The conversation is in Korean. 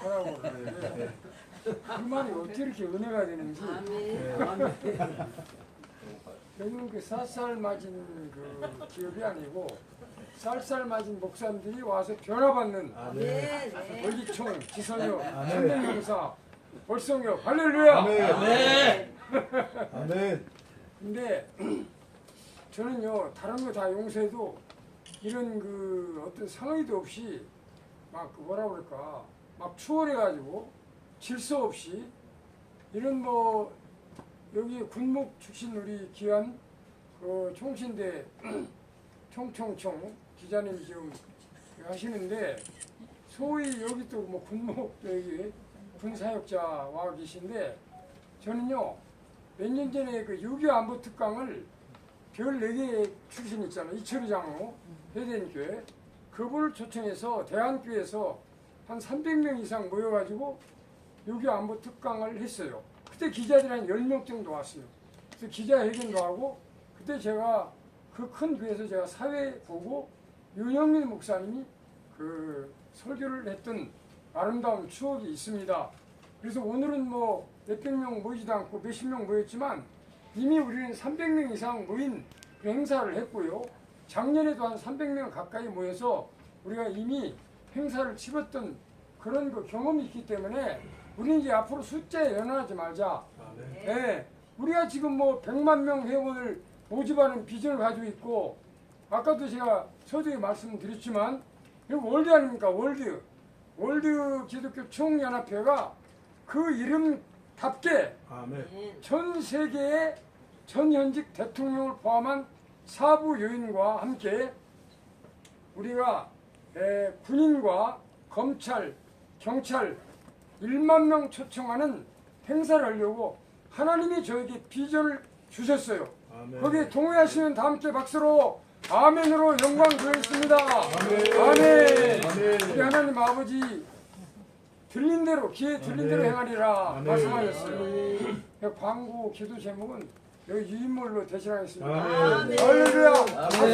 하라고 그러는데 그 말이 어떻게 이렇게 은혜가 되는지. 여기는 그 쌀쌀 맞은 그 기업이 아니고 쌀쌀 맞은 목사님들이 와서 변화받는 월기총, 지선역, 선대명사, 월성역, 할렐루야! 아멘. 아멘. 근데 저는요 다른 거 다 용서해도 이런 그 어떤 상의도 없이 막그 뭐라 그럴까 막 추월해가지고 질서 없이 이런 뭐 여기 군목 출신 우리 귀한 그 총신대 총총총 기자님이 지금 하시는데 소위 여기 또 뭐 군목 여기 군사역자 와 계신데 저는요 몇 년 전에 그 6.25 안보 특강을 별 4개 출신 있잖아. 이철희 장로, 해대교회. 그분을 초청해서 대한교회에서 한 300명 이상 모여가지고 6.25 안보 특강을 했어요. 그때 기자들이 한 10명 정도 왔어요. 그래서 기자회견도 하고 그때 제가 그 큰 교회에서 제가 사회 보고 윤영민 목사님이 그 설교를 했던 아름다운 추억이 있습니다. 그래서 오늘은 뭐 몇백 명 모이지도 않고 몇십 명 모였지만 이미 우리는 300명 이상 모인 그 행사를 했고요. 작년에도 한 300명 가까이 모여서 우리가 이미 행사를 치렀던 그런 그 경험이 있기 때문에 우리는 이제 앞으로 숫자에 연연하지 말자. 예. 우리가 지금 뭐 100만 명 회원을 모집하는 비전을 가지고 있고 아까도 제가 서두에 말씀드렸지만 이거 월드 아닙니까 월드 월드 기독교 총연합회가 그 이름답게 아멘. 전 세계의 전 현직 대통령을 포함한 사부 요인과 함께 우리가 에, 군인과 검찰, 경찰 1만 명 초청하는 행사를 하려고 하나님이 저에게 비전을 주셨어요. 아멘. 거기에 동의하시면 다 함께 박수로 아멘으로 영광 드리겠습니다. 아멘. 아멘. 아멘. 우리 하나님 아버지 들린 대로 귀에 들린 대로. 행하리라. 말씀하셨어요. 그 광고 기도 제목은 여기 유인물로 대신하겠습니다. 아멘. 할렐루야. 박수